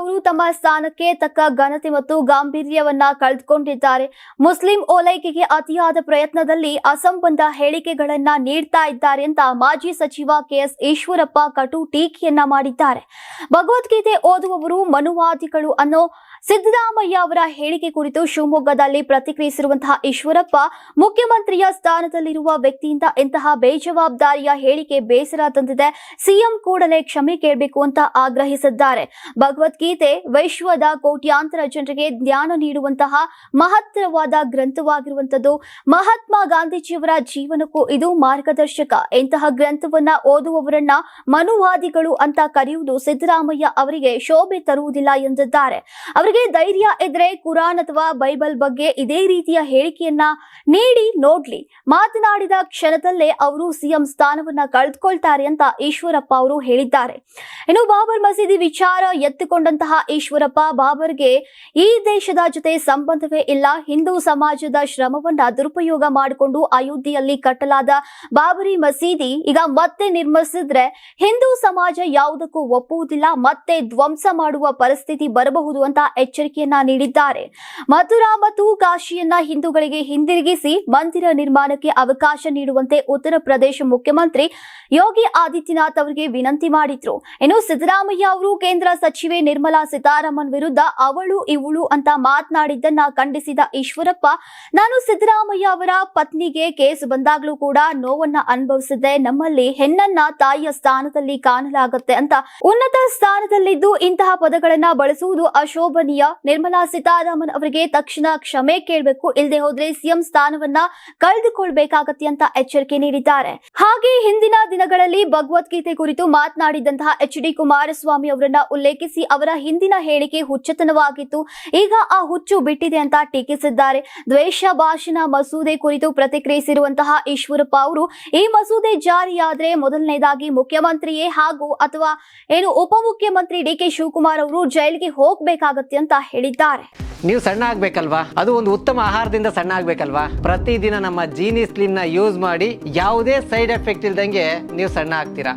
ಅವರು ತಮ್ಮ ಸ್ಥಾನಕ್ಕೆ ತಕ್ಕ ಘನತೆ ಮತ್ತು ಗಾಂಭೀರ್ಯವನ್ನ ಕಳೆದುಕೊಂಡಿದ್ದಾರೆ. ಮುಸ್ಲಿಂ ಓಲೈಕೆಗೆ ಅತಿಯಾದ ಪ್ರಯತ್ನದಲ್ಲಿ ಅಸಂಬಂಧ ಹೇಳಿಕೆಗಳನ್ನ ನೀಡ್ತಾ ಇದ್ದಾರೆ ಅಂತ ಮಾಜಿ ಸಚಿವ ಕೆಎಸ್ ಈಶ್ವರಪ್ಪ ಕಟು ಟೀಕೆಯನ್ನ ಮಾಡಿದ್ದಾರೆ. ಭಗವದ್ಗೀತೆ ಓದುವವರು ಮನುವಾದಿಗಳು ಅನ್ನೋ ಸಿದ್ದರಾಮಯ್ಯ ಅವರ ಹೇಳಿಕೆ ಕುರಿತು ಶಿವಮೊಗ್ಗದಲ್ಲಿ ಪ್ರತಿಕ್ರಿಯಿಸಿರುವಂತಹ ಈಶ್ವರಪ್ಪ, ಮುಖ್ಯಮಂತ್ರಿಯ ಸ್ಥಾನದಲ್ಲಿರುವ ವ್ಯಕ್ತಿಯಿಂದ ಇಂತಹ ಬೇಜವಾಬ್ದಾರಿಯ ಹೇಳಿಕೆ ಬೇಸರ ತಂದಿದೆ. ಸಿಎಂ ಕೂಡಲೇ ಕ್ಷಮೆ ಕೇಳಬೇಕು ಅಂತ ಆಗ್ರಹಿಸಿದ್ದಾರೆ. ಭಗವದ್ಗೀತೆ ವಿಶ್ವದ ಕೋಟ್ಯಾಂತರ ಜನರಿಗೆ ಜ್ಞಾನ ನೀಡುವಂತಹ ಮಹತ್ತರವಾದ ಗ್ರಂಥವಾಗಿರುವಂತದ್ದು ಮಹಾತ್ಮ ಗಾಂಧೀಜಿಯವರ ಜೀವನಕ್ಕೂ ಇದು ಮಾರ್ಗದರ್ಶಕ. ಇಂತಹ ಗ್ರಂಥವನ್ನ ಓದುವವರನ್ನ ಮನುವಾದಿಗಳು ಅಂತ ಕರೆಯುವುದು ಸಿದ್ದರಾಮಯ್ಯ ಅವರಿಗೆ ಶೋಭೆ ತರುವುದಿಲ್ಲ ಎಂದಿದ್ದಾರೆ. ಅವರಿಗೆ ಧೈರ್ಯ ಇದ್ರೆ ಕುರಾನ್ ಅಥವಾ ಬೈಬಲ್ ಬಗ್ಗೆ ಇದೇ ರೀತಿಯ ಹೇಳಿಕೆಯನ್ನ ನೀಡಿ, ನೋಡ್ಲಿ. ಮಾತನಾಡಿದ ಕ್ಷಣದಲ್ಲೇ ಅವರು ಸಿಎಂ ಸ್ಥಾನವನ್ನ ಕಳೆದುಕೊಳ್ತಾರೆ ಅಂತ ಈಶ್ವರಪ್ಪ ಅವರು ಹೇಳಿದ್ದಾರೆ. ಇನ್ನು ಬಾಬರ್ ಮಸೀದಿ ವಿಚಾರ ಎತ್ತಿಕೊಂಡಂತಹ ಈಶ್ವರಪ್ಪ, ಬಾಬರ್ಗೆ ಈ ದೇಶದ ಜೊತೆ ಸಂಬಂಧವೇ ಇಲ್ಲ. ಹಿಂದೂ ಸಮಾಜದ ಶ್ರಮವನ್ನ ದುರುಪಯೋಗ ಮಾಡಿಕೊಂಡು ಅಯೋಧ್ಯೆಯಲ್ಲಿ ಕಟ್ಟಲಾದ ಬಾಬರಿ ಮಸೀದಿ ಈಗ ಮತ್ತೆ ನಿರ್ಮಿಸಿದ್ರೆ ಹಿಂದೂ ಸಮಾಜ ಯಾವುದಕ್ಕೂ ಒಪ್ಪುವುದಿಲ್ಲ, ಮತ್ತೆ ಧ್ವಂಸ ಮಾಡುವ ಪರಿಸ್ಥಿತಿ ಬರಬಹುದು ಅಂತ ಎಚ್ಚರಿಕೆಯನ್ನ ನೀಡಿದ್ದಾರೆ. ಮಥುರಾ ಮತ್ತು ಕಾಶಿಯನ್ನ ಹಿಂದೂಗಳಿಗೆ ಹಿಂದಿರುಗಿಸಿ ಮಂದಿರ ನಿರ್ಮಾಣಕ್ಕೆ ಅವಕಾಶ ನೀಡುವಂತೆ ಉತ್ತರ ಪ್ರದೇಶ ಮುಖ್ಯಮಂತ್ರಿ ಯೋಗಿ ಆದಿತ್ಯನಾಥ್ ಅವರಿಗೆ ವಿನಂತಿ ಮಾಡಿದ್ರು. ಇನ್ನು ಸಿದ್ದರಾಮಯ್ಯ ಅವರು ಕೇಂದ್ರ ಸಚಿವೆ ನಿರ್ಮಲಾ ಸೀತಾರಾಮನ್ ವಿರುದ್ಧ ಅವಳು ಇವಳು ಅಂತ ಮಾತನಾಡಿದ್ದನ್ನ ಖಂಡಿಸಿದ ಈಶ್ವರಪ್ಪ, ನಾನು ಸಿದ್ದರಾಮಯ್ಯ ಅವರ ಪತ್ನಿಗೆ ಕೇಸ್ ಬಂದಾಗ್ಲೂ ಕೂಡ ನೋವನ್ನ ಅನುಭವಿಸಿದ್ದೆ. ನಮ್ಮಲ್ಲಿ ಹೆಣ್ಣನ್ನ ತಾಯಿಯ ಸ್ಥಾನದಲ್ಲಿ ಕಾಣಲಾಗುತ್ತೆ ಅಂತ ಉನ್ನತ ಸ್ಥಾನದಲ್ಲಿದ್ದು ಇಂತಹ ಪದಗಳನ್ನ ಬಳಸುವುದು ಅಶೋಭನೀಯ. ನಿರ್ಮಲಾ ಸೀತಾರಾಮನ್ ಅವರಿಗೆ ತಕ್ಷಣ ಕ್ಷಮೆ ಕೇಳಬೇಕು ಇಲ್ಲದೆ ಹೋದ್ರೆ ಸಿಎಂ ಸ್ಥಾನವನ್ನ ಕಳೆದುಕೊಳ್ಬೇಕಾಗತ್ತೆ ಅಂತ ಎಚ್ಚರಿಕೆ ನೀಡಿದ್ದಾರೆ. ಹಾಗೆ ಹಿಂದಿನ ದಿನಗಳಲ್ಲಿ ಭಗವದ್ಗೀತೆ ಕುರಿತು ಮಾತನಾಡಿದಂತಹ ಎಚ್. ಡಿ ಕುಮಾರಸ್ವಾಮಿ ಅವರನ್ನ ಉಲ್ಲೇಖಿಸಿ ಅವರ ಹಿಂದಿನ ಹೇಳಿಕೆ ಹುಚ್ಚತನವಾಗಿತ್ತು. ಈಗ ಆ ಹುಚ್ಚು ಬಿಟ್ಟಿದೆ ಅಂತ ಟೀಕಿಸಿದ್ದಾರೆ. ದ್ವೇಷ ಭಾಷಣ ಮಸೂದೆ ಕುರಿತು ಪ್ರತಿಕ್ರಿಯಿಸಿರುವಂತಹ ಈಶ್ವರಪ್ಪ ಅವರು, ಈ ಮಸೂದೆ ಜಾರಿಯಾದ್ರೆ ಮೊದಲನೇದಾಗಿ ಮುಖ್ಯಮಂತ್ರಿಯೇ ಹಾಗೂ ಅಥವಾ ಏನು ಉಪಮುಖ್ಯಮಂತ್ರಿ ಡಿ ಕೆ ಶಿವಕುಮಾರ್ ಅವರು ಜೈಲಿಗೆ ಹೋಗ್ಬೇಕಾಗತ್ತೆ ಅಂತ ಹೇಳಿದ್ದಾರೆ. ನೀವು ಸಣ್ಣ ಆಗ್ಬೇಕಲ್ವಾ? ಅದು ಒಂದು ಉತ್ತಮ ಆಹಾರದಿಂದ ಸಣ್ಣ ಆಗ್ಬೇಕಲ್ವಾ? ಪ್ರತಿದಿನ ನಮ್ಮ ಜೀನಿ ಸ್ಲಿಮ್ನ ಯೂಸ್ ಮಾಡಿ ಯಾವುದೇ ಸೈಡ್ ಎಫೆಕ್ಟ್ ಇಲ್ದಂಗೆ ನೀವು ಸಣ್ಣ ಆಗ್ತೀರಾ?